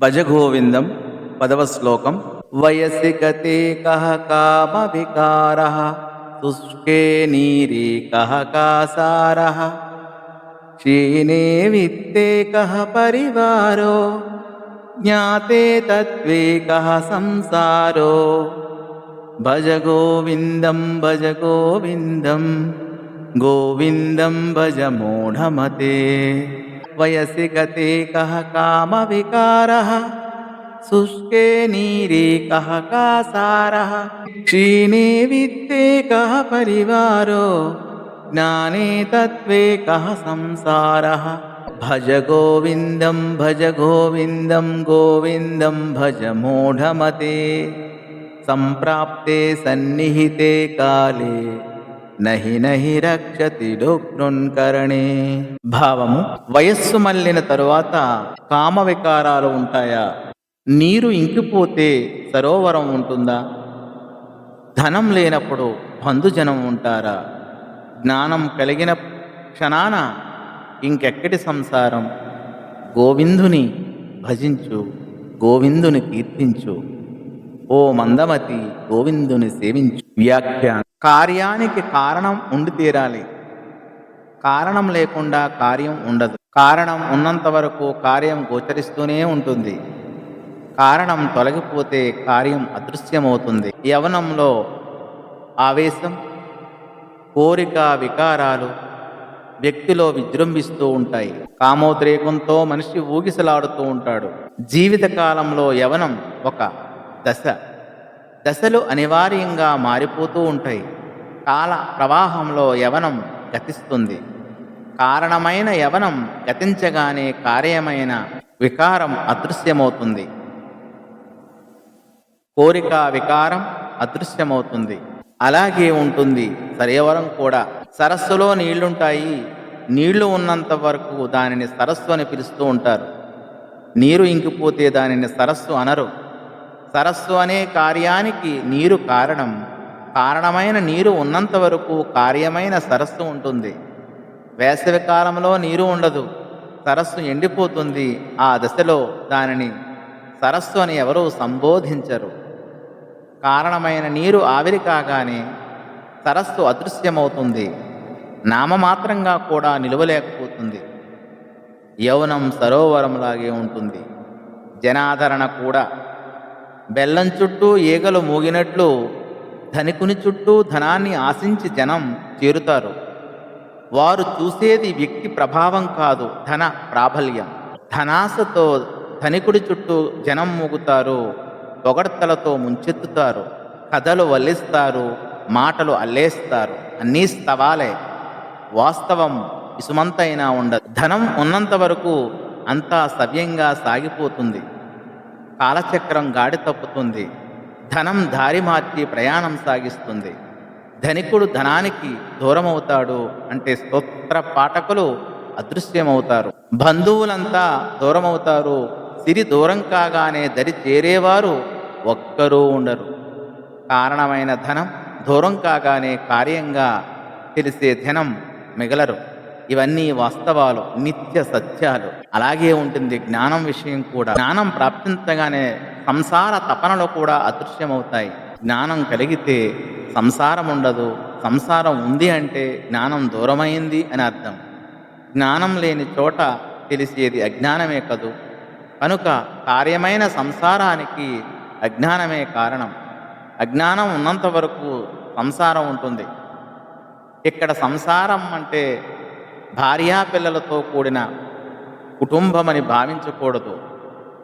भजगोविन्दं पदवश्लोकं वयसि गते कतेकः कामविकारः कः कासारः। क्षीणे वित्ते कः परिवारो ज्ञाते तत्त्वे कः संसारो। भज गोविन्दं भज गोविन्दं गोविन्दं भज मूढमते। గోవిందం భజ మూఢమతే వయసి గతే కహ కామ వికార శుష్కే నీరే కహ కాసార క్షీణే విత్తే కహ పరివారో జ్ఞానే తత్వే కహ సంసార భజ గోవిందం భజ గోవిందం గోవిందం భజ నహి నహి రక్షతి కరణే. భావము వయస్సు మళ్ళిన తరువాత కామ వికారాలు ఉంటాయా? నీరు ఇంకిపోతే సరోవరం ఉంటుందా? ధనం లేనప్పుడు బంధుజనం ఉంటారా? జ్ఞానం కలిగిన క్షణాన ఇంకెక్కడి సంసారం? గోవిందుని భజించు గోవిందుని కీర్తించు. ఓ మందమతి గోవిందుని సేవించు. వ్యాఖ్యానం కార్యానికి కారణం ఉండి తీరాలి. కారణం లేకుండా కార్యం ఉండదు. కారణం ఉన్నంత వరకు కార్యం గోచరిస్తూనే ఉంటుంది. కారణం తొలగిపోతే కార్యం అదృశ్యమవుతుంది. యవనంలో ఆవేశం కోరిక వికారాలు వ్యక్తిలో విజృంభిస్తూ ఉంటాయి. కామోద్రేకంతో మనిషి ఊగిసలాడుతూ ఉంటాడు. జీవిత కాలంలో యవనం ఒక దశ. దశలు అనివార్యంగా మారిపోతూ ఉంటాయి. కాల ప్రవాహంలో యవనం గతిస్తుంది. కారణమైన యవనం గతించగానే కార్యమైన వికారం అదృశ్యమవుతుంది. కోరిక వికారం అదృశ్యమవుతుంది. అలాగే ఉంటుంది సరేవరం కూడా. సరస్సులో నీళ్ళుంటాయి. నీళ్ళు ఉన్నంత వరకు దానిని సరస్సు అని పిలుస్తూ ఉంటారు. నీరు ఇంకిపోతే దానిని సరస్సు అనరు. సరస్సు అనే కార్యానికి నీరు కారణం. కారణమైన నీరు ఉన్నంత వరకు కార్యమైన సరస్సు ఉంటుంది. వేసవి కాలంలో నీరు ఉండదు. సరస్సు ఎండిపోతుంది. ఆ దశలో దానిని సరస్సు అని ఎవరూ సంబోధించరు. కారణమైన నీరు ఆవిరి కాగానే సరస్సు అదృశ్యమవుతుంది. నామమాత్రంగా కూడా నిలవలేకపోతుంది. యౌనం సరోవరంలాగే ఉంటుంది. జనాదరణ కూడా బెల్లం చుట్టూ ఈగలు మూగినట్లు ధనికుని చుట్టూ ధనాన్ని ఆశించి జనం చేరుతారు. వారు చూసేది వ్యక్తి ప్రభావం కాదు ధన ప్రాబల్యం. ధనాశతో ధనికుడి చుట్టూ జనం మూగుతారు పొగడ్తలతో ముంచెత్తుతారు కథలు వల్లిస్తారు మాటలు అల్లేస్తారు అన్నీ స్తవాలే. వాస్తవం ఇసుమంతైనా ఉండదు. ధనం ఉన్నంత వరకు అంతా సవ్యంగా సాగిపోతుంది. కాలచక్రం గాడి తప్పుతుంది. ధనం దారి మార్చి ప్రయాణం సాగిస్తుంది. ధనికుడు ధనానికి దూరమవుతాడు అంటే స్తోత్ర పాఠకులు అదృశ్యమవుతారు. బంధువులంతా దూరమవుతారు. సిరి దూరం కాగానే దరి చేరేవారు ఒక్కరూ ఉండరు. కారణమైన ధనం దూరం కాగానే కార్యంగా తెలిసే ధనం మిగలరు. ఇవన్నీ వాస్తవాలు నిత్య సత్యాలు. అలాగే ఉంటుంది జ్ఞానం విషయం కూడా. జ్ఞానం ప్రాప్తించగానే సంసార తపనలు కూడా అదృశ్యమవుతాయి. జ్ఞానం కలిగితే సంసారం ఉండదు. సంసారం ఉంది అంటే జ్ఞానం దూరమైంది అని అర్థం. జ్ఞానం లేని చోట తెలిసేది అజ్ఞానమే కదూ? కనుక కార్యమైన సంసారానికి అజ్ఞానమే కారణం. అజ్ఞానం ఉన్నంత వరకు సంసారం ఉంటుంది. ఇక్కడ సంసారం అంటే భార్యాపిల్లలతో కూడిన కుటుంబమని భావించకూడదు.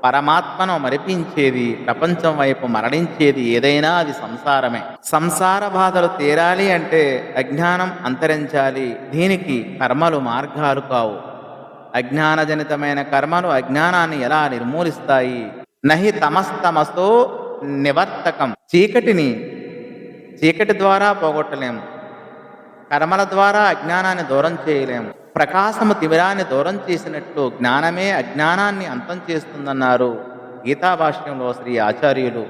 పరమాత్మను మరిపించేది ప్రపంచం వైపు మరణించేది ఏదైనా అది సంసారమే. సంసార బాధలు తీరాలి అంటే అజ్ఞానం అంతరించాలి. దీనికి కర్మలు మార్గాలు కావు. అజ్ఞానజనితమైన కర్మలు అజ్ఞానాన్ని ఎలా నిర్మూలిస్తాయి? నహి తమస్తమస్తో నివర్తకం. చీకటిని చీకటి ద్వారా పోగొట్టలేము కర్మల ద్వారా అజ్ఞానాన్ని దూరం చేయలేము. ప్రకాశము తిమిరాన్ని దూరం చేసినట్లు జ్ఞానమే అజ్ఞానాన్ని అంతం చేస్తుందన్నారు గీతాభాష్యంలో శ్రీ ఆచార్యులు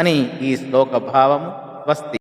అని ఈ శ్లోక భావము స్వస్తి